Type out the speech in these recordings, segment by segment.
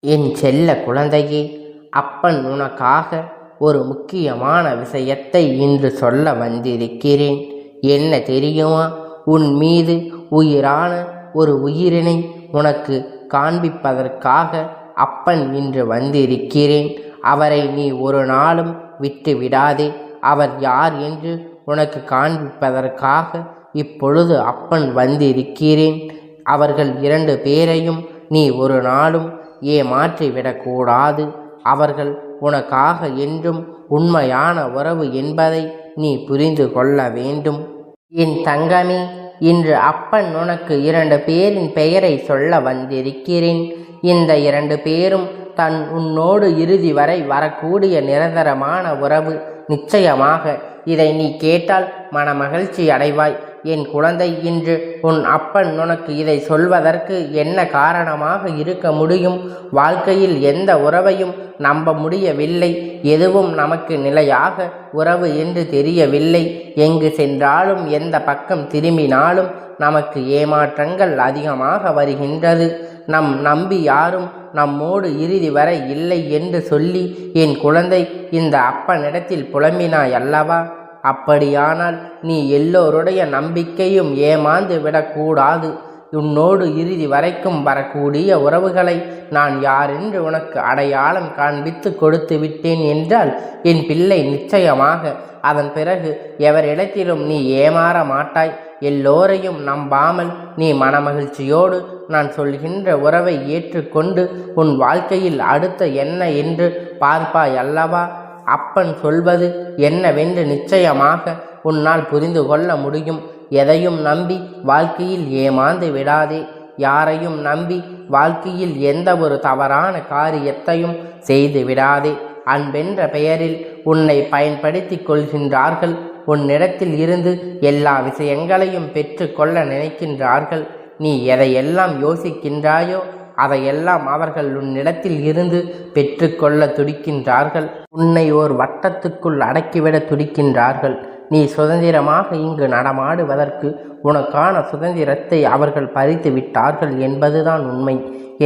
என் செல்ல குழந்தையே அப்பன் உனக்காக ஒரு முக்கியமான விஷயத்தை இன்று சொல்ல வந்திருக்கிறேன். என்ன தெரியுமா? உன் மீது உயிரான ஒரு உயிரினை உனக்கு காண்பிப்பதற்காக அப்பன் இன்று வந்திருக்கிறேன். அவரை நீ ஒரு நாளும் விட்டு விடாதே. அவர் யார் என்று உனக்கு காண்பிப்பதற்காக இப்பொழுது அப்பன் வந்திருக்கிறேன். அவர்கள் இரண்டு பேரையும் நீ ஒரு நாளும் ஏமாற்றிவிடக்கூடாது அவர்கள் உனக்காக என்றும் உண்மையான உறவு என்பதை நீ புரிந்து கொள்ள வேண்டும். என் தங்கமே இன்று அப்பன் உனக்கு இரண்டு பேரின் பெயரை சொல்ல வந்திருக்கிறேன். இந்த இரண்டு பேரும் தன் உன்னோடு இறுதி வரை வரக்கூடிய நிரந்தரமான உறவு. நிச்சயமாக இதை நீ கேட்டால் மனமகிழ்ச்சி அடைவாய். என் குழந்தை இன்று உன் அப்பன் உனக்கு இதை சொல்வதற்கு என்ன காரணமாக இருக்க முடியும்? வாழ்க்கையில் எந்த உறவையும் நம்ப முடியவில்லை. எதுவும் நமக்கு நிலையாக உறவு என்று தெரியவில்லை. எங்கு சென்றாலும் எந்த பக்கம் திரும்பினாலும் நமக்கு ஏமாற்றங்கள் அதிகமாக வருகின்றது. நம் நம்பி யாரும் நம்மோடு இறுதி வரை இல்லை என்று சொல்லி என் குழந்தை இந்த அப்பனிடத்தில் புலம்பினாய் அல்லவா? அப்படியானால் நீ எல்லோருடைய நம்பிக்கையும் ஏமாந்து விடக்கூடாது. உன்னோடு இறுதி வரைக்கும் வரக்கூடிய உறவுகளை நான் யாரென்று உனக்கு அடையாளம் காண்பித்து கொடுத்து விட்டேன் என்றால் என் பிள்ளை நிச்சயமாக அதன் பிறகு எவரிடத்திலும் நீ ஏமாற மாட்டாய். எல்லோரையும் நம்பாமல் நீ மனமகிழ்ச்சியோடு நான் சொல்கின்ற உறவை ஏற்றுக்கொண்டு உன் வாழ்க்கையில் அடுத்த என்ன என்று பார்ப்பாய் அல்லவா? அப்பன் சொல்வது என்னவென்று நிச்சயமாக உன்னால் புரிந்து கொள்ள முடியும். எதையும் நம்பி வாழ்க்கையில் ஏமாந்து விடாதே. யாரையும் நம்பி வாழ்க்கையில் எந்த ஒரு தவறான காரியத்தையும் செய்து விடாதே. அன்பென்ற பெயரில் உன்னை பயன்படுத்தி கொள்கின்றார்கள். உன்னிடத்தில் இருந்து எல்லா விஷயங்களையும் பெற்றுக்கொள்ள நினைக்கின்றார்கள். நீ எதையெல்லாம் யோசிக்கின்றாயோ அதையெல்லாம் அவர்கள் உன்னிடத்தில் இருந்து பெற்றுக்கொள்ள துடிக்கின்றார்கள். உன்னை ஓர் வட்டத்துக்குள் அடக்கிவிட துடிக்கின்றார்கள். நீ சுதந்திரமாக இங்கு நடமாடுவதற்கு உனக்கான சுதந்திரத்தை அவர்கள் பறித்து விட்டார்கள் என்பதுதான் உண்மை.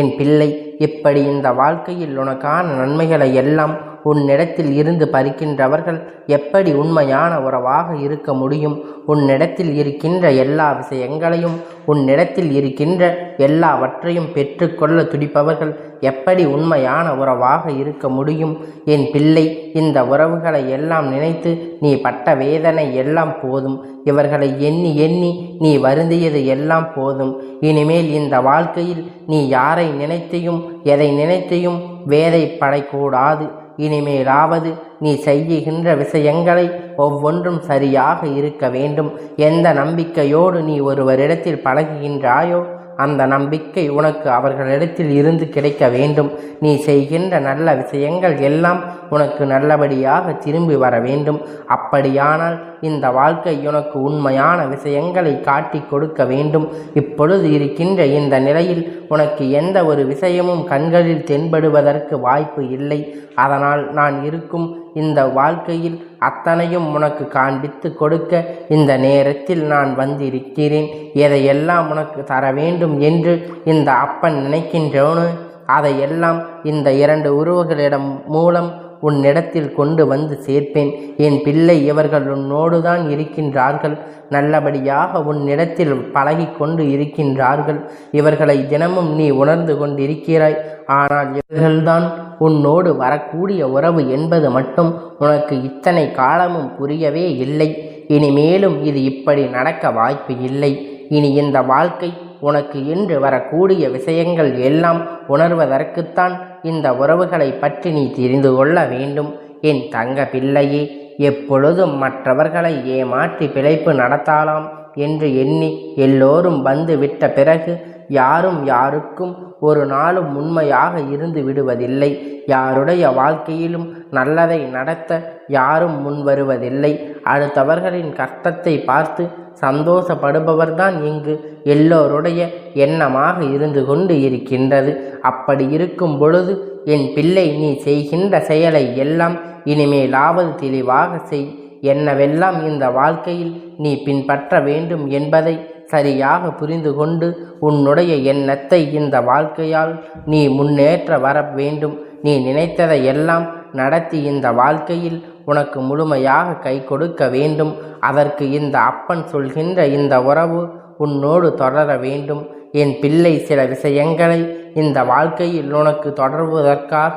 என் பிள்ளை இப்படி இந்த வாழ்க்கையில் உனக்கான நன்மைகளை எல்லாம் உன்னிடத்தில் இருந்து பறிக்கின்றவர்கள் எப்படி உண்மையான உறவாக இருக்க முடியும்? உன்னிடத்தில் இருக்கின்ற எல்லா விஷயங்களையும் உன்னிடத்தில் இருக்கின்ற எல்லாவற்றையும் பெற்றுக்கொள்ள துடிப்பவர்கள் எப்படி உண்மையான உறவாக இருக்க முடியும்? என் பிள்ளை இந்த உறவுகளை எல்லாம் நினைத்து நீ பட்ட வேதனை எல்லாம் போதும். இவர்களை எண்ணி எண்ணி நீ வருந்தியது எல்லாம் போதும். இனிமேல் இந்த வாழ்க்கையில் நீ யாரை நினைத்தையும் எதை நினைத்தையும் வேதை படைக்கூடாது. இனிமேலாவது நீ செய்கின்ற விஷயங்களை ஒவ்வொன்றும் சரியாக இருக்க வேண்டும். எந்த நம்பிக்கையோடு நீ ஒருவரிடத்தில் பழகுகின்றாயோ அந்த நம்பிக்கை உனக்கு அவர்களிடத்தில் இருந்து கிடைக்க வேண்டும். நீ செய்கின்ற நல்ல விஷயங்கள் எல்லாம் உனக்கு நல்லபடியாக திரும்பி வர வேண்டும். அப்படியானால் இந்த வாழ்க்கை உனக்கு உண்மையான விஷயங்களை காட்டி கொடுக்க வேண்டும். இப்பொழுது இருக்கின்ற இந்த நிலையில் உனக்கு எந்த ஒரு விஷயமும் கண்களில் தென்படுவதற்கு வாய்ப்பு இல்லை. அதனால் நான் இருக்கும் இந்த வாழ்க்கையில் அத்தனையும் உனக்கு காண்பித்து கொடுக்க இந்த நேரத்தில் நான் வந்திருக்கிறேன். எதையெல்லாம் உனக்கு தர வேண்டும் என்று இந்த அப்பன் நினைக்கின்றோனு அதையெல்லாம் இந்த இரண்டு உறவுகளிடம் மூலம் உன்னிடத்தில் கொண்டு வந்து சேர்ப்பேன். என் பிள்ளை இவர்கள் உன்னோடுதான் இருக்கின்றார்கள். நல்லபடியாக உன்னிடத்தில் பழகி கொண்டு இருக்கின்றார்கள். இவர்களை தினமும் நீ உணர்ந்து கொண்டிருக்கிறாய். ஆனால் இவர்கள்தான் உன்னோடு வரக்கூடிய உறவு என்பது மட்டும் உனக்கு இத்தனை காலமும் புரியவே இல்லை. இனிமேலும் இது இப்படி நடக்க வாய்ப்பு இல்லை. இனி இந்த வாழ்க்கை உனக்கு என்று வரக்கூடிய விஷயங்கள் எல்லாம் உணர்வதற்குத்தான் இந்த உறவுகளை பற்றி நீ தெரிந்து கொள்ள வேண்டும். என் தங்க பிள்ளையே எப்பொழுதும் மற்றவர்களை ஏமாற்றி பிழைப்பு நடத்தாலாம் என்று எண்ணி எல்லோரும் வந்து விட்ட பிறகு யாரும் யாருக்கும் ஒரு நாளும் உண்மையாக இருந்து விடுவதில்லை. யாருடைய வாழ்க்கையிலும் நல்லதை நடத்த யாரும் முன் வருவதில்லை. அடுத்தவர்களின் கஷ்டத்தை பார்த்து சந்தோஷப்படுபவர்தான் இங்கு எல்லோருடைய எண்ணமாக இருந்து கொண்டு இருக்கின்றது. அப்படி இருக்கும் பொழுது என் பிள்ளை நீ செய்கின்ற செயலை எல்லாம் இனிமேலாவது தெளிவாக செய். என்னவெல்லாம் இந்த வாழ்க்கையில் நீ பின்பற்ற வேண்டும் என்பதை சரியாக புரிந்து கொண்டு உன்னுடைய எண்ணத்தை இந்த வாழ்க்கையால் நீ முன்னேற்ற வர வேண்டும். நீ நினைத்ததை எல்லாம் நடத்தி இந்த வாழ்க்கையில் உனக்கு முழுமையாக கை கொடுக்க வேண்டும். அதற்கு இந்த அப்பன் சொல்கின்ற இந்த உறவு உன்னோடு தொடர வேண்டும். என் பிள்ளை சில விஷயங்களை இந்த வாழ்க்கையில் உனக்கு தொடர்வதற்காக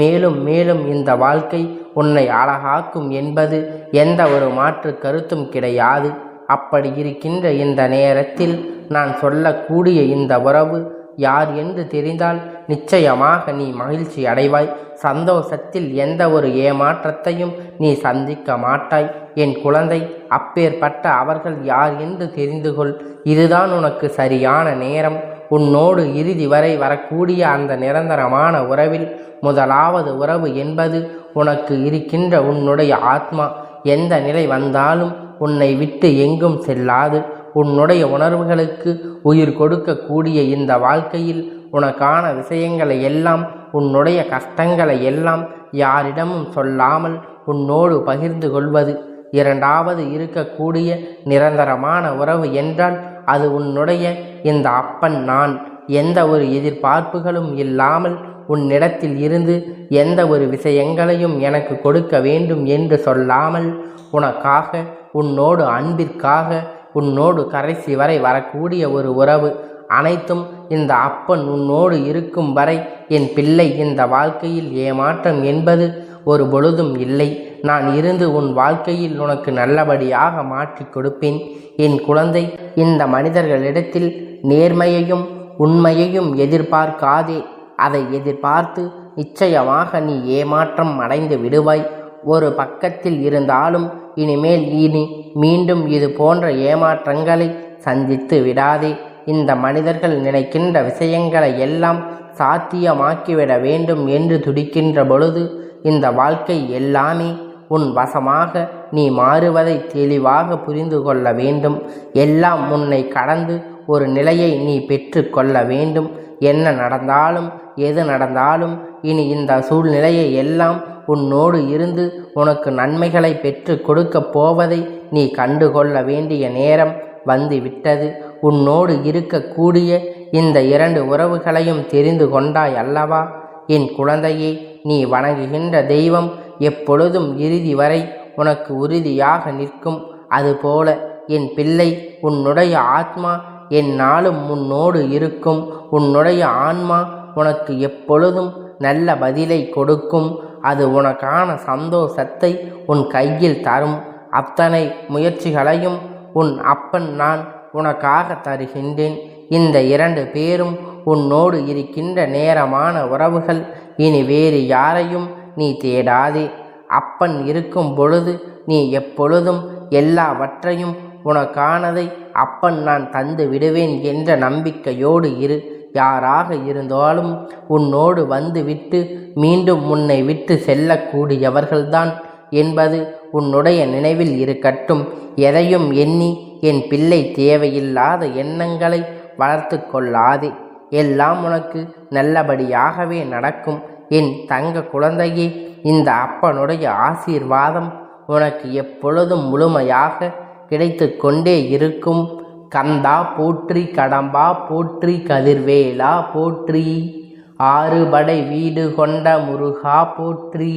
மேலும் மேலும் இந்த வாழ்க்கை உன்னை அழகாக்கும் என்பது எந்த ஒரு மாற்று கருத்தும் கிடையாது. அப்படி இருக்கின்ற இந்த நேரத்தில் நான் சொல்லக்கூடிய இந்த உறவு யார் என்று தெரிந்தால் நிச்சயமாக நீ மகிழ்ச்சி அடைவாய். சந்தோஷத்தில் எந்த ஒரு ஏமாற்றத்தையும் நீ சந்திக்க மாட்டாய். என் குழந்தை அப்பேற்பட்ட அவர்கள் யார் என்று தெரிந்து கொள். இதுதான் உனக்கு சரியான நேரம். உன்னோடு இறுதி வரை வரக்கூடிய அந்த நிரந்தரமான உறவில் முதலாவது உறவு என்பது உனக்கு இருக்கின்ற உன்னுடைய ஆத்மா. எந்த நிலை வந்தாலும் உன்னை விட்டு எங்கும் செல்லாது. உன்னுடைய உணர்வுகளுக்கு உயிர் கொடுக்கக்கூடிய இந்த வாழ்க்கையில் உனக்கான விஷயங்களை எல்லாம் உன்னுடைய கஷ்டங்களை எல்லாம் யாரிடமும் சொல்லாமல் உன்னோடு பகிர்ந்து கொள்வது. இரண்டாவது இருக்கக்கூடிய நிரந்தரமான உறவு என்றால் அது உன்னுடைய இந்த அப்பன் நான். எந்த ஒரு எதிர்பார்ப்புகளும் இல்லாமல் உன்னிடத்தில் இருந்து எந்த ஒரு விஷயங்களையும் எனக்கு கொடுக்க வேண்டும் என்று சொல்லாமல் உனக்காக உன்னோடு அன்பிற்காக உன்னோடு கடைசி வரை வரக்கூடிய ஒரு உறவு அனைத்தும் இந்த அப்பன் உன்னோடு இருக்கும் வரை என் பிள்ளை இந்த வாழ்க்கையில் ஏமாற்றம் என்பது ஒரு பொழுதும் இல்லை. நான் இருந்து உன் வாழ்க்கையில் உனக்கு நல்லபடியாக மாற்றி கொடுப்பேன். என் குழந்தை இந்த மனிதர்களிடத்தில் நேர்மையையும் உண்மையையும் எதிர்பார்க்காதே. அதை எதிர்பார்த்து நிச்சயமாக நீ ஏமாற்றம் அடைந்து விடுவாய். ஒரு பக்கத்தில் இருந்தாலும் இனிமேல் இனி மீண்டும் இது போன்ற ஏமாற்றங்களை சந்தித்து விடாதே. இந்த மனிதர்கள் நினைக்கின்ற விஷயங்களை எல்லாம் சாத்தியமாக்கிவிட வேண்டும் என்று துடிக்கின்ற பொழுது இந்த வாழ்க்கை எல்லாமே உன் வசமாக நீ மாறுவதை தெளிவாக புரிந்து கொள்ள வேண்டும். எல்லாம் உன்னை கடந்து ஒரு நிலையை நீ பெற்று கொள்ள வேண்டும். என்ன நடந்தாலும் எது நடந்தாலும் இனி இந்த சூழ்நிலையை எல்லாம் உன்னோடு இருந்து உனக்கு நன்மைகளை பெற்று கொடுக்கப் போவதை நீ கண்டுகொள்ள வேண்டிய நேரம் வந்துவிட்டது. உன்னோடு இருக்கக்கூடிய இந்த இரண்டு உறவுகளையும் தெரிந்து கொண்டாய் அல்லவா? என் குழந்தையே நீ வணங்குகின்ற தெய்வம் எப்பொழுதும் இறுதி வரை உனக்கு உறுதியாக நிற்கும். அதுபோல என் பிள்ளை உன்னுடைய ஆத்மா என் நாளும் உன்னோடு இருக்கும். உன்னுடைய ஆன்மா உனக்கு எப்பொழுதும் நல்ல பதிலை கொடுக்கும். அது உனக்கான சந்தோஷத்தை உன் கையில் தரும். அத்தனை முயற்சிகளையும் உன் அப்பன் நான் உனக்காக தருகின்றேன். இந்த இரண்டு பேரும் உன்னோடு இருக்கின்ற நேரமான உறவுகள் இனி வேறு யாரையும் நீ தேடாதே. அப்பன் இருக்கும் பொழுது நீ எப்பொழுதும் எல்லாவற்றையும் உனக்கானதை அப்பன் நான் தந்து விடுவேன் என்ற நம்பிக்கையோடு இரு. யாராக இருந்தாலும் உன்னோடு வந்து விட்டு மீண்டும் உன்னை விட்டு செல்லக்கூடியவர்கள்தான் என்பது உன்னுடைய நினைவில் இருக்கட்டும். எதையும் எண்ணி என் பிள்ளை தேவையில்லாத எண்ணங்களை வளர்த்து கொள்ளாதே. எல்லாம் உனக்கு நல்லபடியாகவே நடக்கும். என் தங்க குழந்தையே இந்த அப்பனுடைய ஆசீர்வாதம் உனக்கு எப்பொழுதும் முழுமையாக கிடைத்து கொண்டே இருக்கும். கந்தா போற்றி கடம்பா போற்றி கதிர்வேலா போற்றி. ஆறுபடை வீடு கொண்ட முருகா போற்றி.